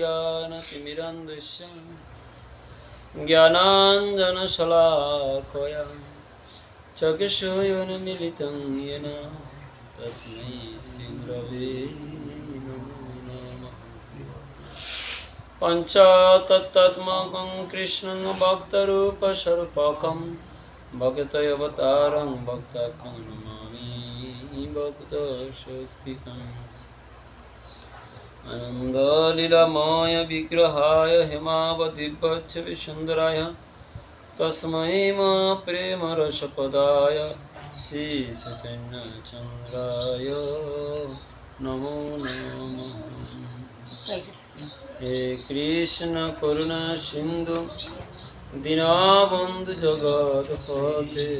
ज्ञानतिमिरन्दस्य ज्ञानाञ्जनशलाकया चक्षुयोन्मिलितं येन तस्मै श्रीगुरवे नमः पञ्चातत्त्मकं कृष्णं भक्तरूपस्वरूपकं भक्तयवतारं भक्तकं नमामि भक्तशक्तिकम् आनन्दलीलमय विग्रहाय हेमावदिव्यच्छविसुन्दराय तस्मै श्री प्रेमरसपदाय चंद्राय नमो नमः। हे দীনবন্ধু জগৎ পথে।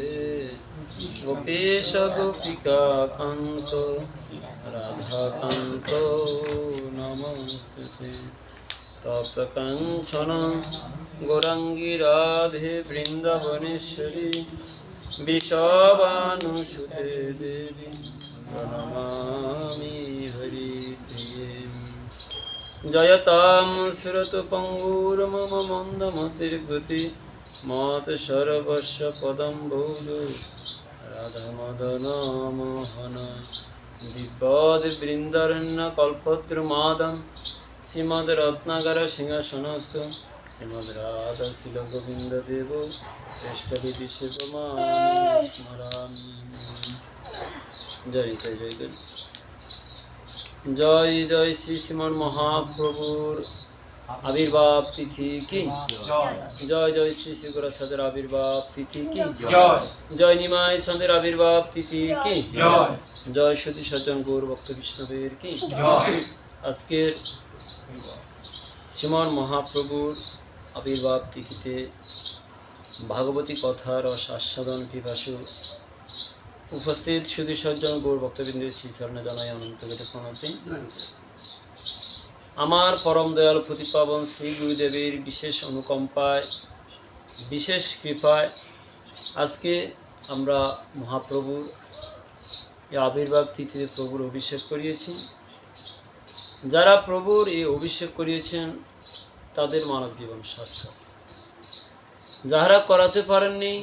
গোপেশ গোপিকা কান্ত রাধা কান্ত নমস্তুতে। তপ্ত কাঞ্চন, গৌরাঙ্গী রাধে বৃন্দাবনেশ্বরী বিষবানুষে দেবী, প্রণমামি হরিতে। জয়তাম সুরত পঙ্গুরমম মন্দমতির গতি মত সর্বস্ব পদম ভৌলু। রাধামদন মোহন বিপদ বৃন্দরণ্য কল্পদ্রুমাদম। শ্রীমদ রত্নাকর সিংহাসনস্থ, শ্রীমদ রাধা শিল গোবিন্দ দেব শ্রেষ্ঠদেবী শিবমা স্মরামি জয় জয় জয়। জয় জয় শ্রী শ্রীমন মহাপ্রভুর আবির্ভাব তিথি কি? জয় জয় শ্রী শ্রী গোরক্ষাদের আবির্ভাব তিথি কি? জয় নিমাই চন্দ্রের আবির্ভাব তিথি কি? জয় সতী সজ্জন গৌর ভক্ত বিষ্ণবের কি? আজকের শ্রীমন মহাপ্রভুর আবির্ভাব তিথিতে ভাগবতী কথার রস আস্বাদন, পিপাসু উপস্থিত সুধী সজ্জন, গৌর ভক্তবৃন্দের শ্রী চরণে জানাই অনন্ত আমার পরম দয়াল প্রতিপাবন শ্রী গুরুদেবের বিশেষ অনুকম্পায়, বিশেষ কৃপায় আজকে আমরা মহাপ্রভুর এই আবির্ভাব তিথিতে প্রভুর অভিষেক করিয়েছি। যারা প্রভুর এই অভিষেক করিয়েছেন, তাদের মানব জীবন সার্থক। যাহারা করাতে পারেননি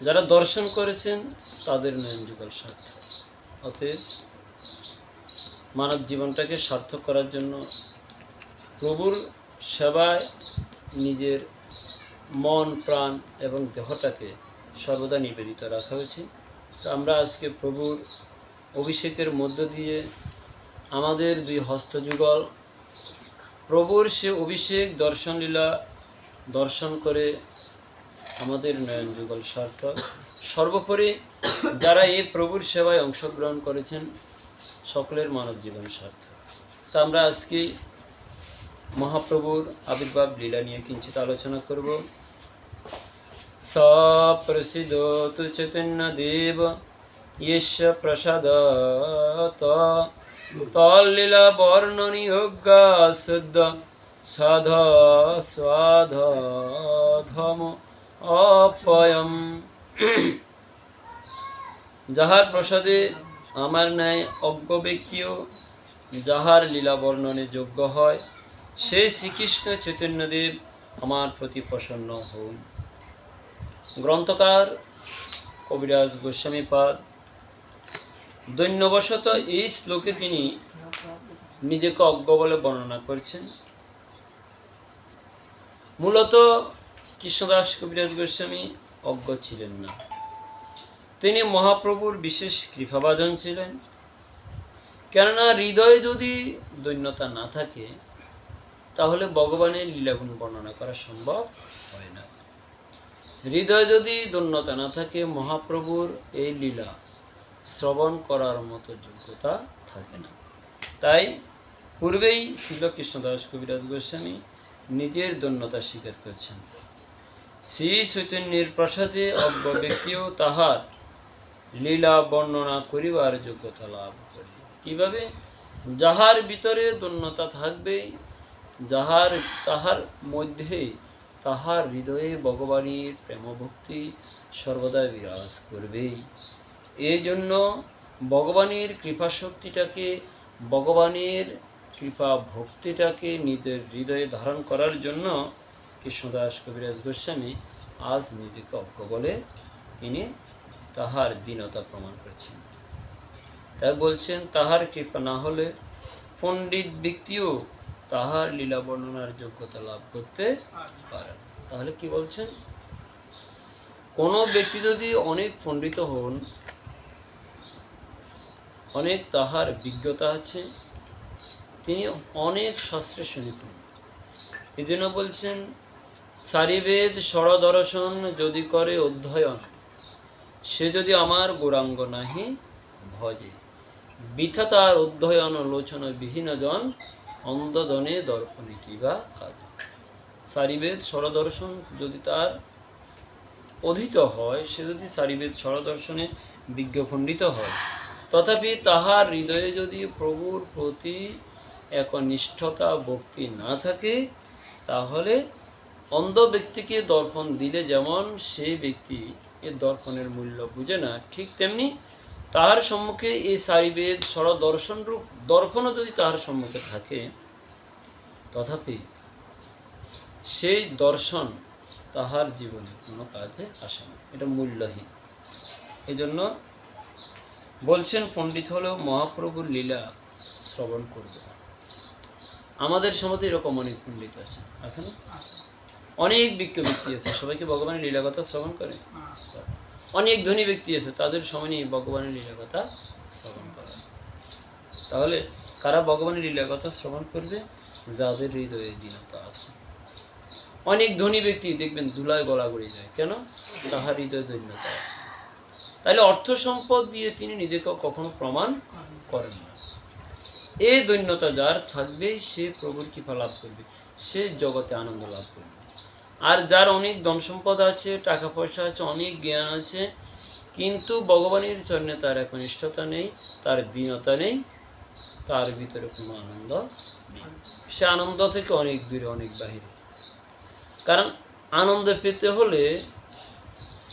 যারা দর্শন করেছেন, তাদের নয়ন যুগল সার্থক অতএব মানব জীবনটাকে সার্থক করার জন্য প্রভুর সেবায় নিজের মন, প্রাণ এবং দেহটাকে সর্বদা নিবেদিত রাখা উচিত তো আমরা আজকে প্রভুর অভিষেকের মধ্য দিয়ে আমাদের দুই হস্তযুগল প্রভুর সে অভিষেক, দর্শনলীলা দর্শন করে আমাদের নয়ন যুগল সার্থক সর্বোপরি যারা এই প্রভুর সেবায় অংশগ্রহণ করেছেন, সকলের মানব জীবন সার্থক তা আমরা আজকে মহাপ্রভুর আবির্ভাব লীলা নিয়ে কিঞ্চিত আলোচনা করব। সপ্রসিদ্ধ তু চৈতন্য দেব ইশ প্রসাদ তল্লীলা বর্ণনী শুদ্ধ সাধ স্বাধ ধম। অপয়ম। যাহার প্রসাদে আমার ন্যায় অজ্ঞ ব্যক্তিও যাহার লীলা বর্ণনে যোগ্য হয় সেই শ্রীকৃষ্ণ চৈতন্যদেব আমার প্রতি প্রসন্ন হন গ্রন্থকার কবিরাজ গোস্বামীপাদ দৈন্যবশত এই শ্লোকে তিনি নিজেকে অজ্ঞ বলে বর্ণনা করছেন। মূলত কৃষ্ণদাস কবিরাজ গোস্বামী অজ্ঞ ছিলেন না। তিনি মহাপ্রভুর বিশেষ কৃপাভাজন ছিলেন। কেননা হৃদয়ে যদি দৈন্যতা না থাকে, তাহলে ভগবানের লীলাগুণ বর্ণনা করা সম্ভব হয় না। হৃদয় যদি দৈন্যতা না থাকে, মহাপ্রভুর এই লীলা শ্রবণ করার মতো যোগ্যতা থাকে না। তাই পূর্বেই শিল কৃষ্ণদাস কবিরাজ গোস্বামী নিজের দৈন্যতা স্বীকার করছেন শ্রী চৈতন্যের প্রসাদে অজ্ঞ ব্যক্তিও তাহার লীলা বর্ণনা করিবার যোগ্যতা লাভ করে। কীভাবে? যাহার ভিতরে দন্যতা থাকবে যাহার, তাহার মধ্যে তাহার হৃদয়ে ভগবানের প্রেমভক্তি সর্বদা বিরাজ করবেই। এই জন্য ভগবানের কৃপা শক্তিটাকে ভগবানের কৃপা ভক্তিটাকে নিজের হৃদয়ে ধারণ করার জন্য কৃষ্ণদাস কবিরাজ গোস্বামী আজ নিজেকে অজ্ঞ বলে তিনি তাহার দীনতা প্রমাণ করেছেন। তাই বলছেন, তাহার কৃপা না হলে পণ্ডিত ব্যক্তিও তাহার লীলা বর্ণনার যোগ্যতা লাভ করতে পারে তাহলে কি বলছেন? কোনো ব্যক্তি যদি অনেক পণ্ডিত হন, অনেক তাহার বিজ্ঞতা আছে, তিনি অনেক শাস্ত্রে শুনিতেন। এই জন্য বলছেন সারিবেদ ষড়দর্শন যদি করে অধ্যয়ন, সে যদি আমার গৌরাঙ্গ নাহি ভজে। বৃথা তার অধ্যয়ন লোচন বিহীন জন অন্ধদনে দর্পণে কিবা কাজ। সারিবেদ ষড়দর্শন যদি তার অধীত হয়, সে যদি সারিবেদ ষড়দর্শনে বিজ্ঞপণ্ডিত হয়, তথাপি তাহার হৃদয়ে যদি প্রভুর প্রতি এক নিষ্ঠতা ভক্তি না থাকে, তাহলে অন্ধ ব্যক্তিকে দর্পণ দিলে যেমন সেই ব্যক্তি এ দর্পণের মূল্য বুঝে না, ঠিক তেমনি তাহার সম্মুখে এই সারিবেদ ষড়দর্শন রূপ দর্পণও যদি তাহার সম্মুখে থাকে, তথাপি সেই দর্শন তাহার জীবনে কোনো কাজে আসে না। এটা মূল্যহীন। এই জন্য বলছেন পণ্ডিত হলেও মহাপ্রভুর লীলা শ্রবণ করবে। আমাদের সমাজে এরকম অনেক পণ্ডিত আছে আছে না? অনেক বিজ্ঞ ব্যক্তি আছে, সবাইকে ভগবানের লীলা কথা শ্রবণ করে। অনেক ধনী ব্যক্তি আছে, তাদের সময় নিয়ে ভগবানের লীলা কথা শ্রবণ করে। তাহলে কারা ভগবানের লীলা কথা শ্রবণ করবে? যাদের হৃদয়ে দীনতা আছে। অনেক ধনী ব্যক্তি, দেখবেন ধুলায় গলা গড়ে যায়। কেন? তাহার হৃদয়ে দৈন্যতা আছে। তাহলে অর্থ সম্পদ দিয়ে তিনি নিজেকে কখনো প্রমাণ করেন না। এই দৈন্যতা যার থাকবে, সে প্রভুর কৃপা লাভ করবে, সে জগতে আনন্দ লাভ করবে। আর যার অনেক ধন সম্পদ আছে টাকা পয়সা আছে, অনেক জ্ঞান আছে, কিন্তু ভগবানের চরণে তার একনিষ্ঠতা নেই, তার দীনতা নেই, তার ভিতরে কোনো আনন্দ সে আনন্দ থেকে অনেক দূরে, অনেক বাহিরে। কারণ আনন্দ পেতে হলে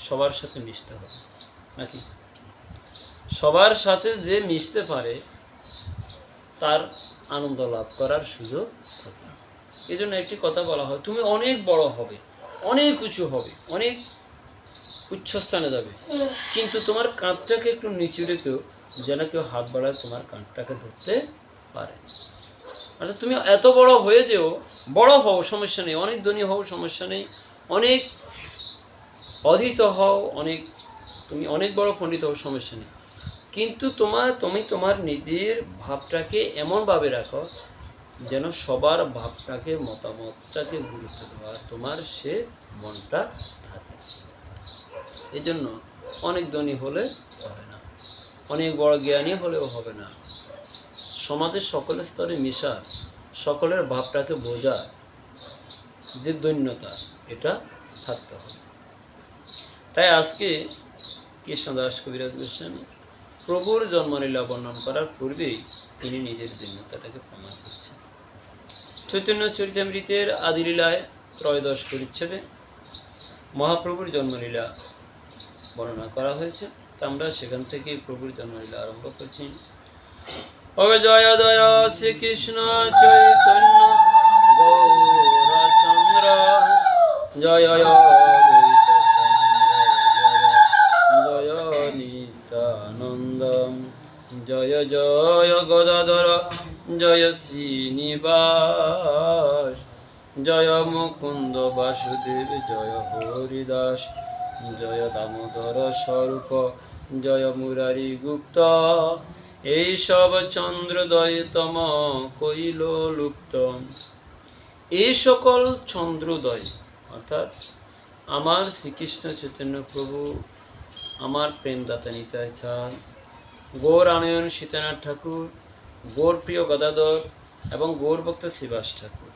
সবার সাথে মিশতে হবে, নাকি? সবার সাথে যে মিশতে পারে, তার আনন্দ লাভ করার সুযোগ থাকে। এই জন্য একটি কথা বলা হয়, তুমি অনেক বড় হবে, অনেক উঁচু হবে, অনেক উচ্চ স্থানে যাবে। কিন্তু তোমার কাঁধটাকে একটু নিচু রেখেও যেন কেউ হাত বাড়ায় তোমার কাঁধটাকে ধরতে পারে। অর্থাৎ তুমি এত বড় হয়ে যেও, বড় হও, সমস্যা নেই, অনেক ধনী হও, সমস্যা নেই, অনেক অধীত হও, অনেক, তুমি অনেক বড় পণ্ডিত হও, সমস্যা নেই। কিন্তু তোমার তুমি তোমার নিজের ভাবটাকে এমনভাবে রাখো যেন সবার ভাবটাকে, মতামতটাকে গুরুত্ব দেওয়া তোমার সে মনটা থাকে। এই জন্য অনেক ধনী হলে হবে না। অনেক বড় জ্ঞানী হলেও হবে না। সমাজের সকলের স্তরে মিশা, সকলের ভাবটাকে বোঝা যে দৈন্যতা, এটা থাকতে হবে। তাই আজকে কৃষ্ণদাস কবিরাজ গোস্বামী প্রভুর জন্মলীলা বর্ণন করার পূর্বেই তিনি নিজের দৈন্যতাটাকে প্রমাণ করছেন। চৈতন্য চরিতামৃতের আদিলীলায় ত্রয়োদশ পরিচ্ছেদে মহাপ্রভুর জন্মলীলা বর্ণনা করা হয়েছে। তা আমরা সেখান থেকে প্রভুর জন্মলীলা আরম্ভ করছি। জয় দয় শ্রীকৃষ্ণ চৈতন্য গৌরচন্দ্র জয় জয় জয় নিত্যানন্দ জয় জয় গদাধর জয় শ্রীনিবাস, জয় মুকুন্দ বাসুদেব, জয় হরিদাস, জয় দামোদর স্বরূপ, জয় মুরারি গুপ্ত। এই সব চন্দ্রোদয় তম কইল লুপ্ত। এই সকল চন্দ্রোদয়, অর্থাৎ আমার শ্রীকৃষ্ণ চৈতন্য প্রভু, আমার প্রেমদাতা নিতাই চাঁদ গৌর আনয়ন সীতানাথ ঠাকুর গৌর প্রিয় গদাধর এবং গৌর ভক্ত শিবাস ঠাকুর।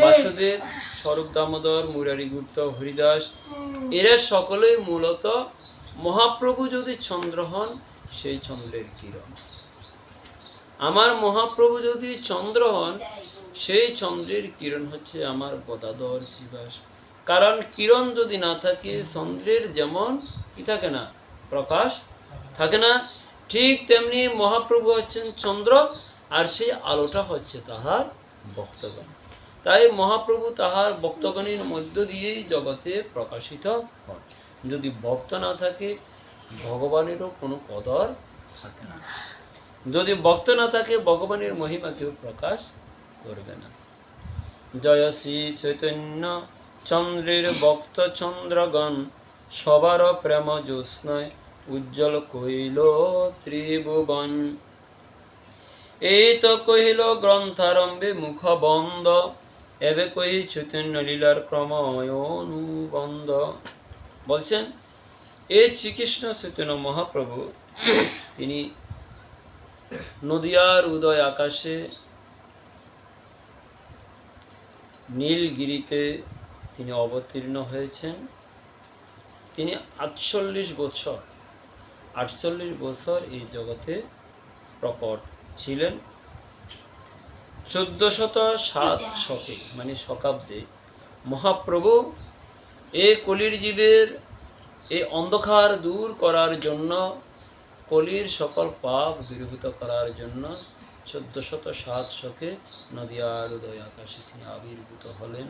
বাসুদেব স্বরূপ দামোদর মুরারি গুপ্ত হরিদাস এরা সকলেই মূলত মহাপ্রভু যদি চন্দ্র হন সেই চন্দ্রের কিরণ। আমার মহাপ্রভু যদি চন্দ্র হন সেই চন্দ্রের কিরণ হচ্ছে আমার গদাধর শিবাস। কারণ কিরণ যদি না থাকে চন্দ্রের যেমন কি থাকে না প্রকাশ থাকে না ঠিক তেমনি মহাপ্রভু হচ্ছেন চন্দ্র, আর সেই আলোটা হচ্ছে তাহার ভক্তগণ। তাই মহাপ্রভু তাহার ভক্তগণের মধ্য দিয়েই জগতে প্রকাশিত হন। যদি ভক্ত না থাকে, ভগবানেরও কোনো কদর থাকে না। যদি ভক্ত না থাকে, ভগবানের মহিমা কেউ প্রকাশ করবে না। জয় শ্রী চৈতন্য চন্দ্রের ভক্ত চন্দ্রগণ, সবার প্রেম জ্যোৎস্নায় উজ্জ্বল কইল ত্রিভুবন, এই তো কহিল গ্রন্থারম্ভে মুখ বন্ধ এবে কহি চৈতন্য লীলার ক্রময় অনুবন্ধ বলছেন এই শ্রীকৃষ্ণ চৈতন্য মহাপ্রভু, তিনি নদিয়ার উদয় আকাশে নীলগিরিতে তিনি অবতীর্ণ হয়েছেন। তিনি আটচল্লিশ বছর আটচল্লিশ বছর এই জগতে প্রকট ছিলেন। চোদ্দশত সাত শকে মানে শকাব্দে মহাপ্রভু এই কলির জীবের এই অন্ধকার দূর করার জন্য, কলির সকল পাপ দূরীভূত করার জন্য চোদ্দশত সাত শকে নদিয়ার উদয় আকাশে তিনি আবির্ভূত হলেন।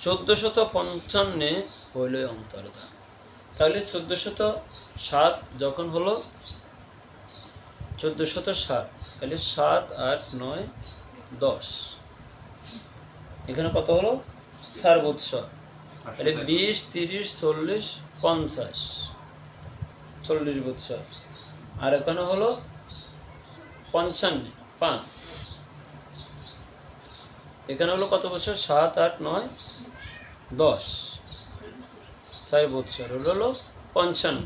চোদ্দশত পঞ্চান্নে হইল অন্তর্ধান। তাহলে চোদ্দশত সাত যখন হলো চোদ্দশত সাত তাহলে সাত আট নয় দশ। এখানে কত হলো? চার বৎসর তাহলে বিশ তিরিশ চল্লিশ পঞ্চাশ। চল্লিশ বৎসর আর এখানে হলো পঞ্চান্ন পাঁচ। এখানে হলো কত বছর? সাত আট নয় দশ। ছয় বৎসর হলো হলো পঞ্চান্ন,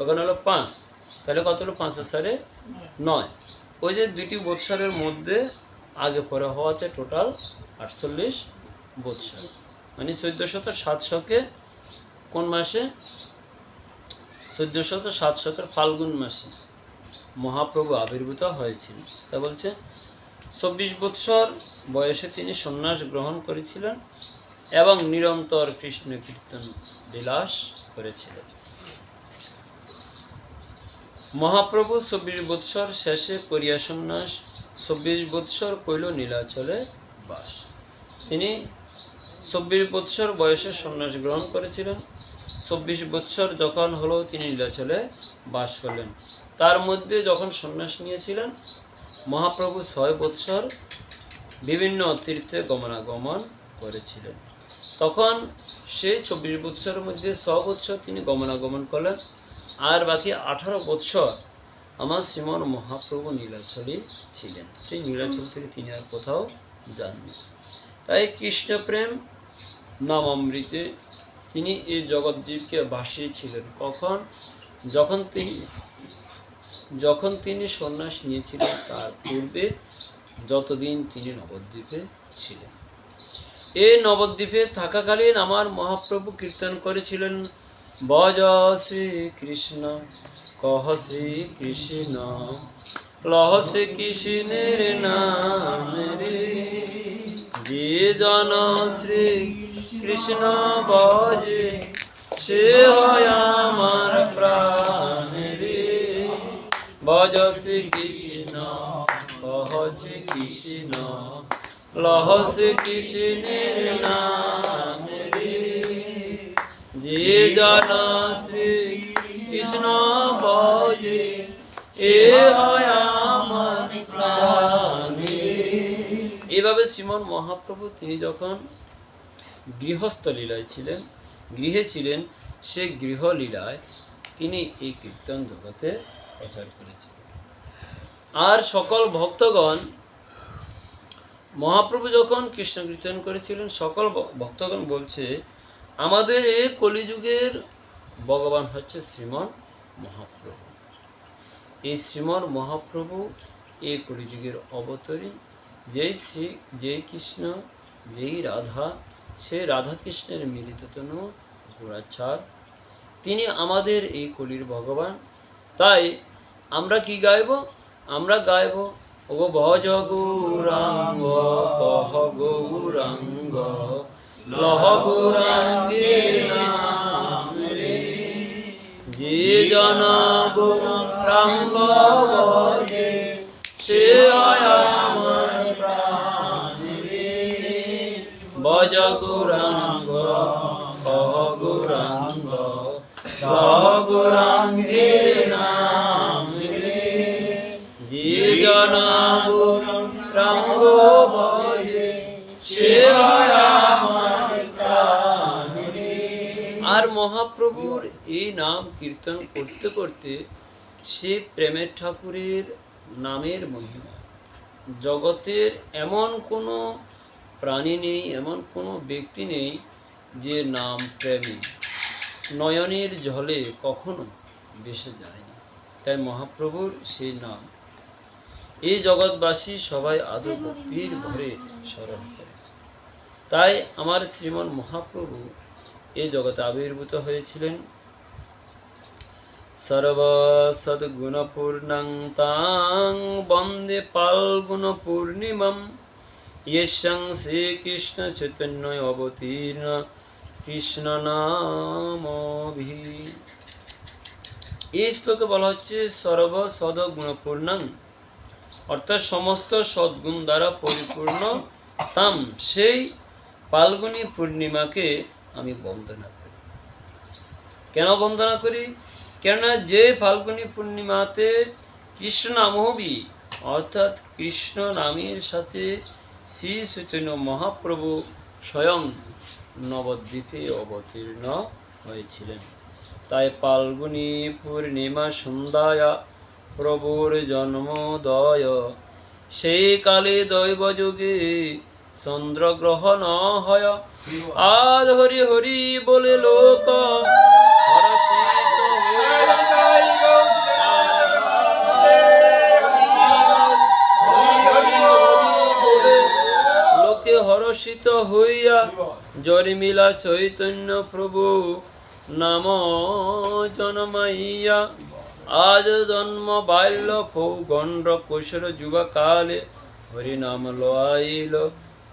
ওখানে হলো পাঁচ, তাহলে কত হলো পাঁচের সারে নয়। ওই যে দুইটি বৎসরের মধ্যে আগে পরে হওয়াতে টোটাল আটচল্লিশ বৎসর। মানে চোদ্দোশত সাতশকে কোন মাসে? চোদ্দোশত সাতশকের ফাল্গুন মাসে মহাপ্রভু আবির্ভূত হয়েছিল তা বলছে, চব্বিশ বৎসর বয়সে তিনি সন্ন্যাস গ্রহণ করেছিলেন এবং নিরন্তর কৃষ্ণ কীর্তন বিলাস করেছিলেন মহাপ্রভু চব্বিশ বৎসর শেষে করিয়া সন্ন্যাস চব্বিশ বৎসর কইল নীলাচলে বাস। তিনি চব্বিশ বৎসর বয়সে সন্ন্যাস গ্রহণ করেছিলেন। চব্বিশ বৎসর যখন হলো, তিনি নীলাচলে বাস করলেন। তার মধ্যে যখন সন্ন্যাস নিয়েছিলেন, মহাপ্রভু ছয় বৎসর বিভিন্ন তীর্থে গমনাগমন করেছিলেন। তখন সেই চব্বিশ বৎসরের মধ্যে ছ বৎসর তিনি গমনাগমন করলেন। আর বাকি আঠারো বৎসর আমার শ্রীমন মহাপ্রভু নীলাচলে ছিলেন। সেই নীলাচল থেকে তিনি আর কোথাও যাননি। তাই কৃষ্ণপ্রেম নাম অমৃতে তিনি এই জগৎজীবকে ভাসিয়েছিলেন কখন? যখন তিনি যখন তিনি সন্ন্যাস নিয়েছিলেন, তার পূর্বে যতদিন তিনি নবদ্বীপে ছিলেন। এই নবদ্বীপে থাকাকালীন আমার মহাপ্রভু কীর্তন করেছিলেন, বজ শ্রী কৃষ্ণ কহ শ্রী কৃষ্ণ লহ শ্রী কৃষ্ণের নাম রে। জন শ্রী কৃষ্ণ বজে, সে হয় আমার প্রাণ রে। বজ শ্রী কৃষ্ণ কহ শ্রী কৃষ্ণ লহ শ্রী কৃষ্ণের নাম যে জন শ্রী কৃষ্ণ বজে এ হয় আমার এভাবে শ্রীমন মহাপ্রভু তিনি যখন গৃহস্থ লীলায় ছিলেন গৃহে ছিলেন সে গৃহলীলায় তিনি এই কীর্তন জগতে প্রচার করেছিলেন। আর সকল ভক্তগণ মহাপ্রভু যখন কৃষ্ণ কীর্তন করেছিলেন, সকল ভক্তগণ বলছে, আমাদের এই কলিযুগের ভগবান হচ্ছে শ্রীমন মহাপ্রভু। এই শ্রীমন মহাপ্রভু এই কলিযুগের অবতরী। যেই শ্রী, যেই কৃষ্ণ, যেই রাধা সেই রাধা কৃষ্ণের মিলিততনু গোড়াচার তিনি আমাদের এই কলির ভগবান। তাই আমরা কি গাইব? আমরা গাইব ও ভজ গৌরাঙ্গ কহ গৌরাঙ্গ। লহ গৌরাঙ্গে রাম রে। যে জন গৌরাঙ্গ ভজে সে হয় প্রাণ ভজ গৌ মহাপ্রভুর এই নাম কীর্তন করতে করতে সে প্রেমের ঠাকুরের নামের মহিমা। জগতের এমন কোনো প্রাণী নেই, এমন কোনো ব্যক্তি নেই যে নাম প্রেমী নয়নের জলে কখনো বেসে যায়নি। তাই মহাপ্রভুর সেই নাম। এই জগৎবাসী সবাই আদৌ ভক্তির ভরে স্মরণ করে। তাই আমার শ্রীমন মহাপ্রভু এই জগতে আবির্ভূত হয়েছিলেন। সর্বসদ্গুণপূর্ণং তাং বন্দে পালগুণ পূর্ণিমম ইয়ং শ্রীকৃষ্ণ চৈতন্য অবতীর্ণ কৃষ্ণ নামভি এই শ্লোকে বলা হচ্ছে সর্ব সদগুণপূর্ণং। অর্থাৎ সমস্ত সদ্গুণ দ্বারা পরিপূর্ণ তাম। সেই পালগুনি পূর্ণিমাকে আমি বন্দনা করি। কেন বন্দনা করি? কেননা যে ফাল্গুনী পূর্ণিমাতে কৃষ্ণ নামহবি অর্থাৎ কৃষ্ণ নামের সাথে শ্রী চৈতন্য মহাপ্রভু স্বয়ং নবদ্বীপে অবতীর্ণ হয়েছিলেন। তাই পাল্গুনি পূর্ণিমা সন্ধ্যায়া প্রভুর জন্মদয়। সেই কালে দৈব যুগে চন্দ্রগ্রহণ হয়। আদ হরি হরি বলে লোক, লোকে হরষিত হইয়া জরিমিলা চৈতন্য প্রভু নাম জনমাইয়া। আজ জন্ম বাল্য ফৌগণ্ড কৈশোর যুবকালে হরি নাম লইল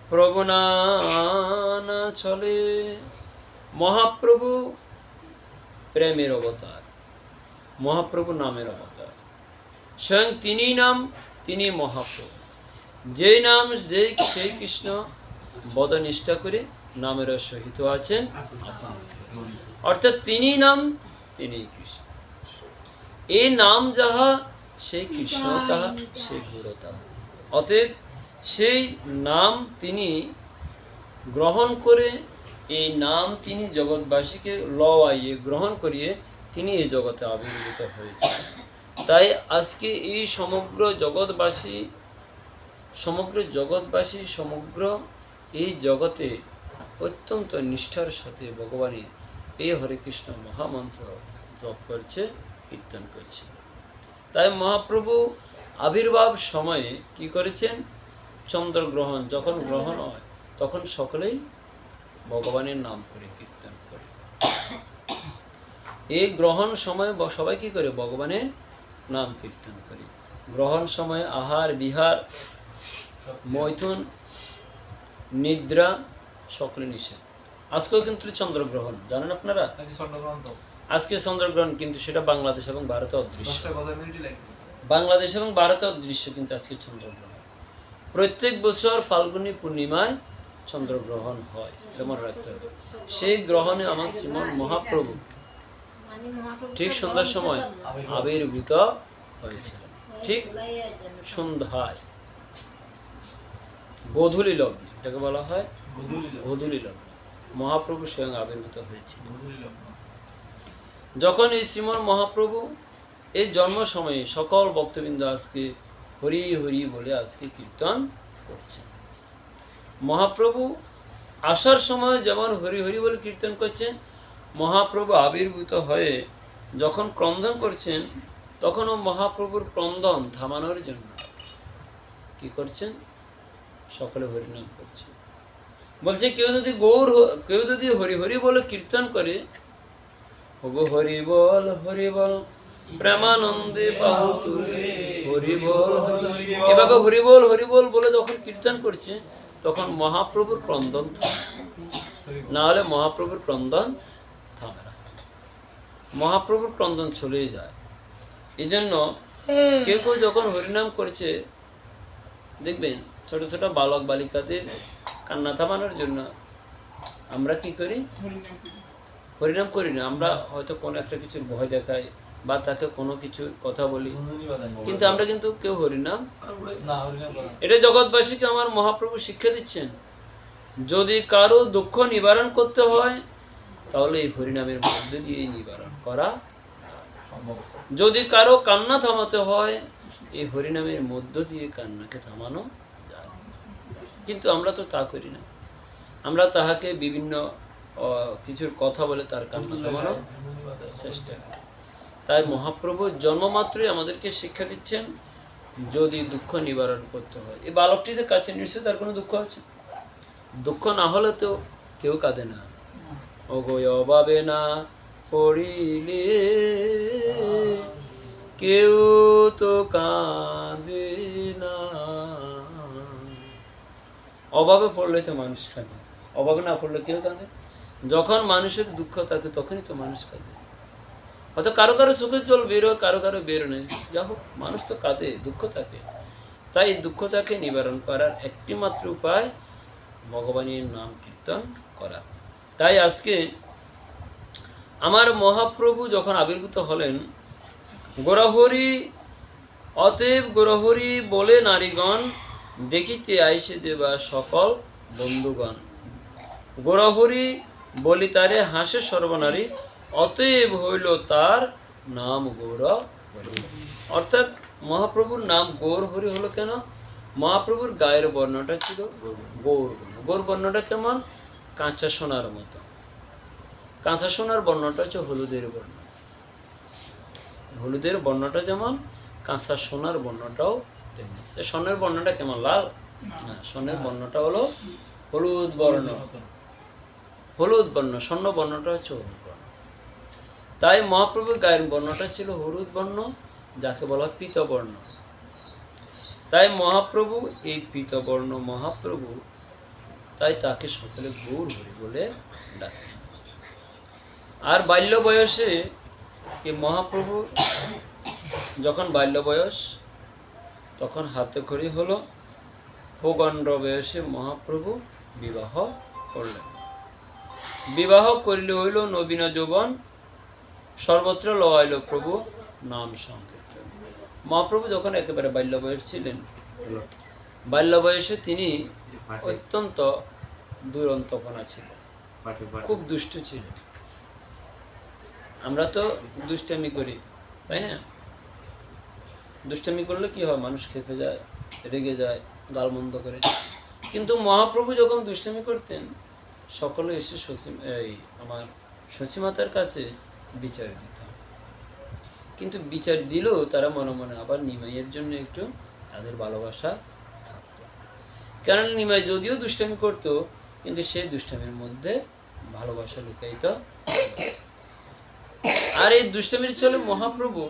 প্রভু নান চলে। মহাপ্রভু প্রেমের অবতার, মহাপ্রভু নামের অবতার। স্বয়ং তিনি নাম তিনি মহাপ্রভু। যেই নাম, যেই সেই কৃষ্ণ বদনিষ্ঠা করে নামের সহিত আছেন। অর্থাৎ তিনি নাম তিনি কৃষ্ণ। এই নাম যাহা, সেই কৃষ্ণ তাহা, সেই গুরু অতএব সেই নাম তিনি গ্রহণ করে, এই নাম তিনি জগৎবাসীকে লওয়াইয়ে গ্রহণ করিয়ে তিনি এই জগতে আবির্ভূত হয়েছেন। তাই আজকে এই সমগ্র জগৎবাসী সমগ্র জগৎবাসী, সমগ্র এই জগতে অত্যন্ত নিষ্ঠার সাথে ভগবানের এই হরে কৃষ্ণ মহামন্ত্র জপ করছে, কীর্তন করছে। তাই মহাপ্রভু আবির্ভাব সময়ে কি করেছেন? চন্দ্রগ্রহণ যখন গ্রহণ হয় তখন সকলেই ভগবানের নাম করে কীর্তন করে। এই গ্রহণ সময় সবাই কি করে? ভগবানের নাম কীর্তন করে। গ্রহণ সময় আহার বিহার মৈথুন নিদ্রা সকলে নিষেধ। আজকেও কিন্তু চন্দ্রগ্রহণ জানেন আপনারা? আজকে চন্দ্রগ্রহণ কিন্তু সেটা বাংলাদেশ এবং ভারতে অদৃশ্য। বাংলাদেশ এবং ভারতে অদৃশ্য কিন্তু আজকে চন্দ্রগ্রহণ। প্রত্যেক বছর ফাল্গুনী পূর্ণিমায় চন্দ্রগ্রহণ হয়, এটা রাখতে হবে। সেই গ্রহণে আমার শ্রীমন মহাপ্রভু ঠিক সন্ধ্যার সময় আবির্ভূত হয়েছিলেন। ঠিক সন্ধ্যায় গোধূলি লগ্ন, এটাকে বলা হয় গধুলি লগ্ন। মহাপ্রভু স্বয়ং আবির্ভূত হয়েছিল যখন এই শ্রীমন মহাপ্রভু এই জন্ম সময়ে সকল ভক্তবৃন্দ আজকে হরি হরি বলে আজকে কীর্তন করছে। মহাপ্রভু আসার সময় যেমন হরি হরি বলে কীর্তন করছেন, মহাপ্রভু আবির্ভূত হয়ে যখন ক্রন্দন করছেন, তখনও মহাপ্রভুর ক্রন্দন থামানোর জন্য কি করছেন? সকলে হরিনাম করছে বলছে কেউ যদি গৌর কেউ যদি হরি হরি বলে কীর্তন করে ওগো হরি বল হরি বল প্রেমানন্দে বাহু তুলে হরি বল যখন কীর্তন করছে, তখন মহাপ্রভুর ক্রন্দন না হলে মহাপ্রভুর ক্রন্দন না। মহাপ্রভুর ক্রন্দন যায়। এই জন্য কেউ কেউ যখন হরিনাম করছে, দেখবেন ছোট ছোট বালক বালিকাদের কান্না থামানোর জন্য আমরা কি করি? হরিনাম করি না। আমরা হয়তো কোনো একটা কিছুর ভয় দেখাই। বা তাকে কোনো কিছু কথা বলি। কিন্তু আমরা কিন্তু কেউ হরিনাম না। এটা জগৎবাসীকে আমার মহাপ্রভু শিক্ষা দিচ্ছেন। যদি কারও দুঃখ নিবারণ করতে হয় তাহলে এই হরিনামের মধ্যে দিয়ে নিবারণ করা যদি কারও কান্না থামাতে হয় এই হরিনামের মধ্য দিয়ে কান্নাকে থামানো যায়। কিন্তু আমরা তো তা করি না। আমরা তাহাকে বিভিন্ন কিছুর কথা বলে তার কান্না থামানো চেষ্টা করি। তাই মহাপ্রভু জন্মমাত্রই আমাদেরকে শিক্ষা দিচ্ছেন, যদি দুঃখ নিবারণ করতে হয়। এই বালকটিদের কাছে নিশ্চয় তার কোনো দুঃখ আছে? দুঃখ না হলে তো কেউ কাঁদে না। অগয় অভাবে না পড়িলে কেউ তো কাঁদে না। অভাবে পড়লে তো মানুষ কাঁদে। অভাবে না পড়লে কেউ কাঁদে যখন মানুষের দুঃখ থাকে, তখনই তো মানুষ কাঁদে। হয়তো কারও কারও চোখের জল বেরো কারও কারও বেরো নেই। যা হোক, মানুষ তো কাঁদে, দুঃখ থাকে। তাই দুঃখটাকে নিবারণ করার একটি মাত্র উপায় ভগবানের নাম কীর্তন করা। তাই আজকে আমার মহাপ্রভু যখন আবির্ভূত হলেন, গোরহরি, অতএব গোরহরি বলে নারীগণ, দেখিতে আইসে দেবা সকল বন্ধুগণ। গোরহরি বলি তারে হাসে সর্বনারী অতএব হইল তার নাম গৌর অর্থাৎ মহাপ্রভুর নাম গৌর হরি হলো কেন? মহাপ্রভুর গায়ের বর্ণটা ছিল গৌর। গৌর বর্ণটা কেমন? কাঁচা সোনার মতো। কাঁচা সোনার বর্ণটা হচ্ছে হলুদের বর্ণ। হলুদের বর্ণটা যেমন, কাঁচা সোনার বর্ণটাও তেমন। স্বর্ণের বর্ণটা কেমন, লাল? না বর্ণটা হলো হলুদ বর্ণ। হলুদ বর্ণ, স্বর্ণ বর্ণটা হচ্ছে হলুদ। তাই মহাপ্রভুর গায়ের বর্ণটা ছিল হলুদ বর্ণ, যাকে বলা হয় পীতবর্ণ তাই মহাপ্রভু এই পীতবর্ণ মহাপ্রভু, তাই তাকে সকলে গৌর হরি বলে ডাকতেন আর বাল্য বয়সে এই মহাপ্রভু যখন বাল্য বয়স, তখন হাতে খড়ি হলো। ভূগণ্ড বয়সে মহাপ্রভু বিবাহ করলেন। বিবাহ করিলে হইল নবীন যৌবন সর্বত্র লওয়াইল প্রভু নাম সংকীর্তন। মহাপ্রভু যখন একেবারে বাল্য বয়স ছিলেন বাল্য বয়সে তিনি অত্যন্ত দুরন্তপনা ছিল খুব দুষ্ট ছিল আমরা তো দুষ্টামি করি তাই না? দুষ্টামি করলে কি হয়? মানুষ খেপে যায় রেগে যায় গালমন্দ করে। কিন্তু মহাপ্রভু যখন দুষ্টামি করতেন সকলে এসে শচী এই আমার সচিমাতার কাছে বিচার দিত কিন্তু বিচার দিলেও তারা মনে মনে আবার নিমাইয়ের জন্য একটু তাদের ভালোবাসা থাকতো। কারণ নিমাই যদিও দুষ্টামি করতো, কিন্তু সেই দুষ্টামির মধ্যে ভালোবাসা লুকায়িত আর এই দুষ্টামির চলে মহাপ্রভু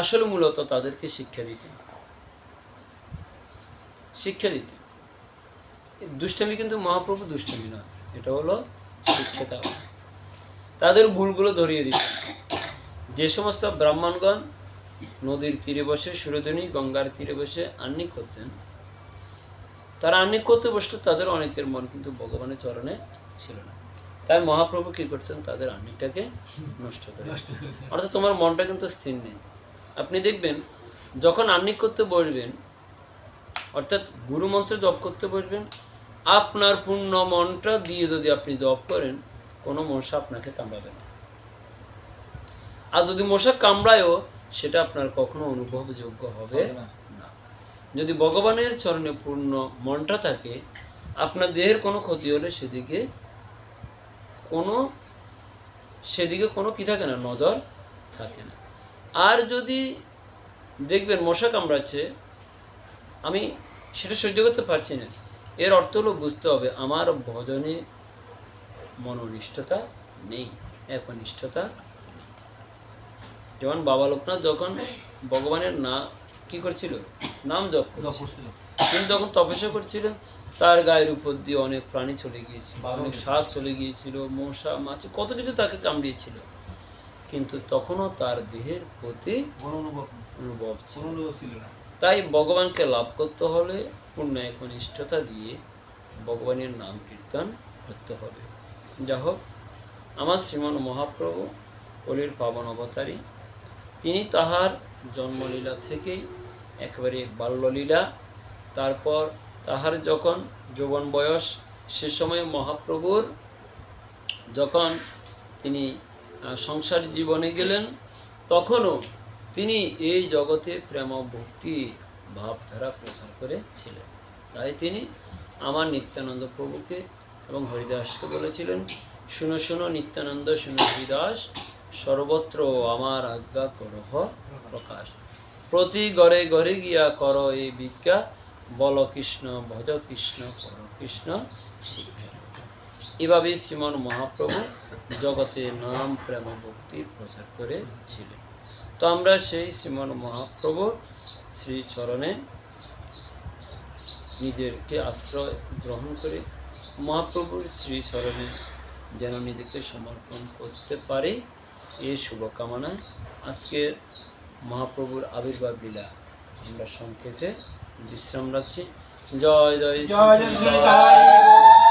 আসলে মূলত তাদেরকে শিক্ষা দিতেন। শিক্ষা দিতেন। দুষ্টামি কিন্তু মহাপ্রভু দুষ্টামি নয়, এটা হলো শিক্ষা তাদের ভুলগুলো ধরিয়ে দিতেন যে সমস্ত ব্রাহ্মণগণ নদীর তীরে বসে সুরধনী গঙ্গার তীরে বসে আহ্নিক করতেন তারা আহ্নিক করতে বসলে তাদের অনেকের মন কিন্তু ভগবানের চরণে ছিল না। তাই মহাপ্রভু কি করতেন? তাদের আহ্নিকটাকে নষ্ট করে অর্থাৎ তোমার মনটা কিন্তু স্থির নেই। আপনি দেখবেন যখন আহ্নিক করতে বসবেন অর্থাৎ গুরু মন্ত্র জপ করতে বসবেন আপনার পূর্ণ মনটা দিয়ে যদি আপনি জপ করেন কোনো মশা আপনাকে কামড়াবে না। আর যদি মশা কামড়ায়ও সেটা আপনার কখনো অনুভবযোগ্য হবে না। যদি ভগবানের চরণে পূর্ণ মনটা থাকে আপনার দেহের কোনো ক্ষতি হলে সেদিকে কোনো সেদিকে কোনো কি থাকে না নজর থাকে না। আর যদি দেখবেন মশা কামড়াচ্ছে আমি সেটা সহ্য করতে পারছি না। এর অর্থ হলো বুঝতে হবে আমার ভজনে মনোনিষ্ঠতা নেই একনিষ্ঠতা যেমন বাবা লোকনাথ যখন ভগবানের না কি করছিল? নাম জপ করছিল। তিনি যখন তপস্যা করছিলেন। তার গায়ের উপর দিয়ে অনেক প্রাণী চলে গিয়েছিল অনেক সাপ চলে গিয়েছিল মশা মাছি কত কিছু তাকে কামড়িয়েছিল। কিন্তু তখনও তার দেহের প্রতি অনুভব ছিল। তাই ভগবানকে লাভ করতে হলে পূর্ণ একনিষ্ঠতা দিয়ে ভগবানের নাম কীর্তন করতে হবে। যা হোক আমার শ্রীমন মহাপ্রভু, অলির পাবন অবতারী, তিনি তাহার জন্মলীলা থেকেই একেবারে বাল্যলীলা, তারপর তাহার যখন যৌবন বয়স, সে সময় মহাপ্রভুর যখন তিনি সংসার জীবনে গেলেন, তখনও তিনি এই জগতে প্রেম, ভক্তি, ভাবধারা প্রচার করেছিলেন। তাই তিনি আমার নিত্যানন্দ প্রভুকে এবং হরিদাসকে বলেছিলেন, শুনো শুনো, নিত্যানন্দ, শুনো, হরিদাস, সর্বত্র আমার আজ্ঞা করহ প্রকাশ। প্রতি ঘরে ঘরে গিয়া কর এই ভিক্ষা। বল কৃষ্ণ, ভজ কৃষ্ণ, কর কৃষ্ণ, শিক্ষা এভাবে শ্রীমন মহাপ্রভু জগতে নাম, প্রেম ভক্তির প্রচার করেছিলেন। তো আমরা সেই শ্রীমন মহাপ্রভুর শ্রীচরণে নিজেরকে আশ্রয় গ্রহণ করে। মহাপ্রভুর শ্রী চরণে যেন নিজেকে সমর্পণ করতে পারে এ শুভকামনায় আজকের মহাপ্রভুর আবির্ভাব লীলা। আমরা সংক্ষেপে বিশ্রাম রাখছি। জয় জয় জয় জয়